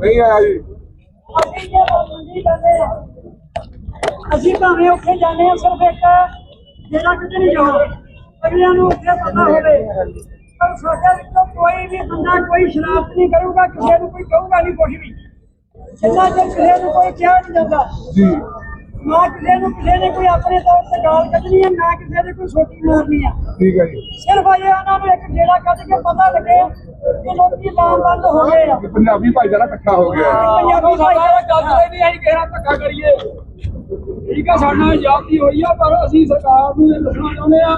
ਨਹੀਂ ਆਇਆ ਜੀ। ਅਸੀਂ ਭਾਵੇਂ ਉੱਥੇ ਜਾਂਦੇ ਆ ਸਿਰਫ ਇੱਕ ਜਿਹੜਾ ਕਿਤੇ ਨਹੀਂ ਜਾਣਾ। ਅਗਲਿਆਂ ਨੂੰ ਉੱਥੇ ਪਤਾ ਹੋਵੇ। ਪਰ ਸਾਡੇ ਵਿੱਚੋਂ ਕੋਈ ਵੀ ਬੰਦਾ ਕੋਈ ਸ਼ਰਾਰਤ ਨਹੀਂ ਕਰੂਗਾ ਕਿਸੇ ਨੂੰ ਕੋਈ ਕਹੂਗਾ ਨਹੀਂ ਕੁਝ ਵੀ। ਜਿੰਨਾ ਚਿਰ ਕਿਸੇ ਨੂੰ ਕੋਈ ਕਿਹਾ ਨਹੀਂ ਜਾਂਦਾ। ਜੀ। ਨਾ ਕਿਸੇ ਨੂੰ ਕਿਸੇ ਨੇ ਕੋਈ ਆਪਣੇ ਤੌਰ ਤੇ ਗਾਲ ਕੱਢਣੀ ਹੈ ਨਾ ਕਿਸੇ ਨੇ ਕੋਈ ਸੋਟੀ ਮਾਰਨੀ ਆ। ਠੀਕ ਹੈ ਜੀ। ਸਿਰਫ ਇਹ ਉਹਨਾਂ ਨੂੰ ਇੱਕ ਜਿਹੜਾ ਕੱਢ ਕੇ ਪਤਾ ਲੱਗੇ ਕਿ ਲੋਕੀ ਲਾਮ ਬੰਦ ਹੋ ਗਏ ਆ। ਪੰਜਾਬੀ ਭਾਈਚਾਰਾ ਇਕੱਠਾ ਹੋ ਗਿਆ। ਹੈ। ਪੰਜਾਬੀ ਭਾਈਚਾਰਾ ਗੱਲ ਨਹੀਂ ਅਸੀਂ ਕਿਹੜਾ ਧੱਕਾ ਕਰੀਏ। ਠੀਕ ਆ ਸਾਡਾ ਜਾਤੀ ਹੋਈ ਆ ਪਰ ਅਸੀਂ ਸਰਕਾਰ ਨੂੰ ਇਹ ਦੱਸਣਾ ਚਾਹੁੰਦੇ ਆ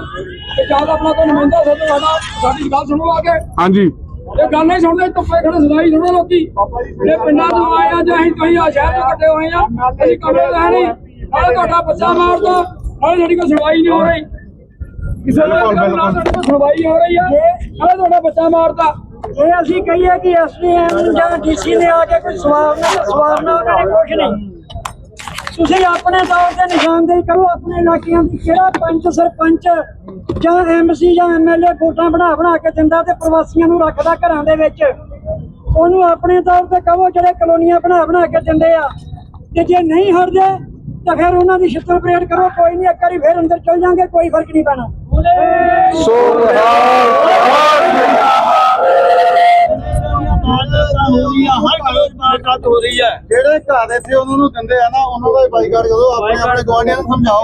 ਕਿ ਜਦ ਆਪਣਾ ਕੋਈ ਨੁਮਾਇੰਦਾ ਸਾਡੇ ਸਾਡਾ ਸਾਡੀ ਗੱਲ ਸੁਣੋ ਆ ਕੇ। ਹਾਂਜੀ। ਇਹ ਗੱਲ ਨਹੀਂ ਸੁਣਦੇ ਧੁੱਪੇ ਖੜੇ ਸਦਾਈ ਸੁਣੋ ਲੋਕੀ। ਇਹ ਪਿੰਡਾਂ ਤੋਂ ਆਏ ਆ ਜਾਂ ਅਸੀਂ ਤੁਸੀਂ ਆ ਸ਼ਹਿਰ ਤੋਂ ਇਕੱਠੇ ਹੋਏ ਆ ਅਸੀਂ ਕਮਰੇ ਦਾ ਨਹੀਂ ਨਾਲੇ ਤੁਹਾਡਾ ਬੱਚਾ ਮਾਰਦਾ ਨਾਲੇ ਸਾਡੀ ਕੋਈ ਸੁਣਵਾਈ ਨਹੀਂ ਹੋ ਰਹੀ। ਕਿਸੇ ਨੂੰ ਬਿਲਕੁਲ, ਬਿਲਕੁਲ। ਨਾ ਸਾਡੀ ਕੋਈ ਸੁਣਵਾਈ ਹੋ ਰਹੀ ਆ। ਨਾਲੇ ਤੁਹਾਡਾ ਬੱਚਾ ਮਾਰਦਾ। ਜੇ ਅਸੀਂ ਕਹੀਏ ਕਿ ਐਸਡੀਐਮ ਜਾਂ ਡੀਸੀ ਨੇ ਆ ਕੇ ਕੋਈ ਸਵਾਰਨਾ ਸਵਾਰਨਾ ਉਹਨਾਂ ਨੇ ਕੁਝ ਨਹੀਂ। ਤੁਸੀਂ ਆਪਣੇ ਤੌਰ ਤੇ ਨਿਸ਼ਾਨਦੇਹੀ ਕਰੋ ਆਪਣੇ ਇਲਾਕਿਆਂ ਦੀ ਕਿਹੜਾ ਪੰਚ ਸਰਪੰਚ ਜਾਂ ਐਮਸੀ ਜਾਂ ਐਮਐਲਏ ਵੋਟਾਂ ਬਣਾ ਬਣਾ ਕੇ ਦਿੰਦਾ ਤੇ ਪ੍ਰਵਾਸੀਆਂ ਨੂੰ ਰੱਖਦਾ ਘਰਾਂ ਦੇ ਵਿੱਚ? ਉਹਨੂੰ ਆਪਣੇ ਤੌਰ ਤੇ ਕਹੋ ਜਿਹੜੇ ਕਲੋਨੀਆਂ ਬਣਾ ਬਣਾ ਕੇ ਦਿੰਦੇ ਆ। ਤੇ ਜੇ ਨਹੀਂ ਹਟਦੇ ਤਾਂ ਫਿਰ ਉਹਨਾਂ ਦੀ ਛਿੱਤਰ ਪਰੇਡ ਕਰੋ ਕੋਈ ਨਹੀਂ ਇੱਕ ਵਾਰੀ ਫਿਰ ਅੰਦਰ ਚਲ ਜਾਾਂਗੇ ਕੋਈ ਫ਼ਰਕ ਨਹੀਂ ਪੈਣਾ। ਜਿਹੜੇ ਘਰ ਇੱਥੇ ਉਹਨਾਂ ਨੂੰ ਦਿੰਦੇ ਆ ਨਾ ਉਹਨਾਂ ਦਾ ਬਾਈਕਾਟ ਕਰੋ ਆਪਣੇ ਆਪਣੇ ਗਵਾਂਢੀਆਂ ਨੂੰ ਸਮਝਾਓ।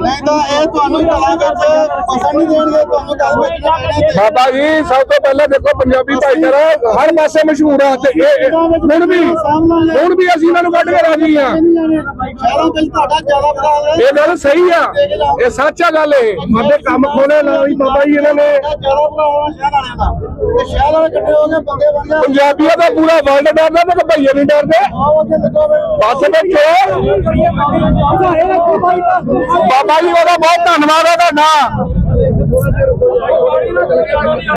ਨਹੀਂ ਤਾਂ ਇਹ ਤੁਹਾਨੂੰ ਘਰਾਂ ਵਿੱਚ ਪਸੰਦ ਨਹੀਂ ਦੇਣਗੇ ਤੁਹਾਨੂੰ ਘਰ ਵਿੱਚ ਨਾ ਪੈਣਾ ਤੇ ਬਾਬਾ ਜੀ ਸਭ ਤੋਂ ਪਹਿਲਾਂ ਦੇਖੋ ਪੰਜਾਬੀ ਭਾਈਚਾਰਾ ਹਰ ਪਾਸੇ ਮਸ਼ਹੂਰ ਆ ਤੇ ਇਹ ਹੁਣ ਵੀ ਹੁਣ ਵੀ ਅਸੀਂ ਇਹਨਾਂ ਨੂੰ ਕੱਢ ਕੇ ਰਾਜੀ ਆ। ਸ਼ਹਿਰਾਂ ਵਿੱਚ ਤੁਹਾਡਾ ਜ਼ਿਆਦਾ ਬੜਾ ਹੈ। ਇਹ ਗੱਲ ਸਹੀ ਆ। ਇਹ ਸੱਚ ਆ ਗੱਲ ਇਹ। ਸਾਡੇ ਕੰਮ ਖੋਲੇ ਨਾ ਵੀ ਬਾਬਾ ਜੀ ਇਹਨਾਂ ਨੇ। ਜ਼ਿਆਦਾ ਬੜਾ ਹੋਣਾ ਸ਼ਹਿਰ ਵਾਲਿਆਂ ਦਾ। ਤੇ ਸ਼ਹਿਰ ਵਾਲੇ ਇਕੱਠੇ ਹੋ ਕੇ ਬੰਦੇ ਬਣ ਪੰਜਾਬੀਆਂ ਦਾ ਪੂਰਾ ਵਰਲਡ ਡਰਦਾ ਤੇ ਭਈਏ ਨਹੀਂ ਡਰਦੇ। ਆਓ ਅੱਗੇ ਬਸ ਬੈਠੋ। ਬਾਬਾ ਜੀ, ਉਹਦਾ ਬਹੁਤ ਧੰਨਵਾਦ ਆ ਤੁਹਾਡਾ।